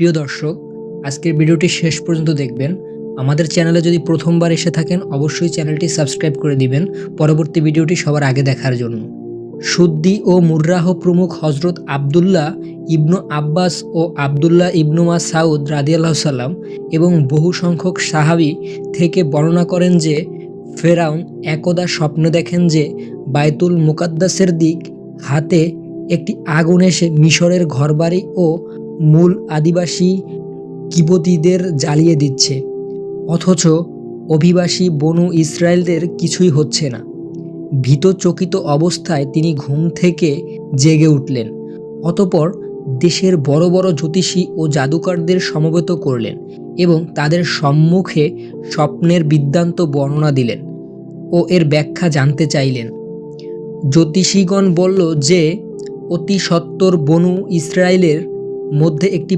প্রিয় দর্শক, আজকের ভিডিওটি শেষ পর্যন্ত দেখবেন। আমাদের চ্যানেলে যদি প্রথমবার এসে থাকেন, অবশ্যই চ্যানেলটি সাবস্ক্রাইব করে দিবেন পরবর্তী ভিডিওটি সবার আগে দেখার জন্য। সুদ্দি ও মুর্রাহ প্রমুখ হজরত আবদুল্লাহ ইবনু আব্বাস ও আবদুল্লাহ ইবনু মা সাউদ রাদিয়াল্লাহ সাল্লাম এবং বহু সংখ্যক সাহাবি থেকে বর্ণনা করেন যে, ফেরাউন একদা স্বপ্ন দেখেন যে বায়তুল মুকাদ্দাসের দিক হাতে একটি আগুন এসে মিশরের ঘরবাড়ি ও মূল আদিবাসী কিবতীদের জ্বালিয়ে দিচ্ছে। অথচ অভিবাসী বনু ইসরায়েলদের কিছুই হচ্ছে না। ভীতচকিত অবস্থায় তিনি ঘুম থেকে জেগে উঠলেন, অতপর দেশের বড় বড় জ্যোতিষী ও জাদুকরদের সমবেত করলেন এবং তাদের সম্মুখে স্বপ্নের বিদ্যান্ত বর্ণনা দিলেন ও এর ব্যাখ্যা জানতে চাইলেন। জ্যোতিষীগণ বলল যে, অতি সত্বর বনু ইসরায়েলের মধ্যে একটি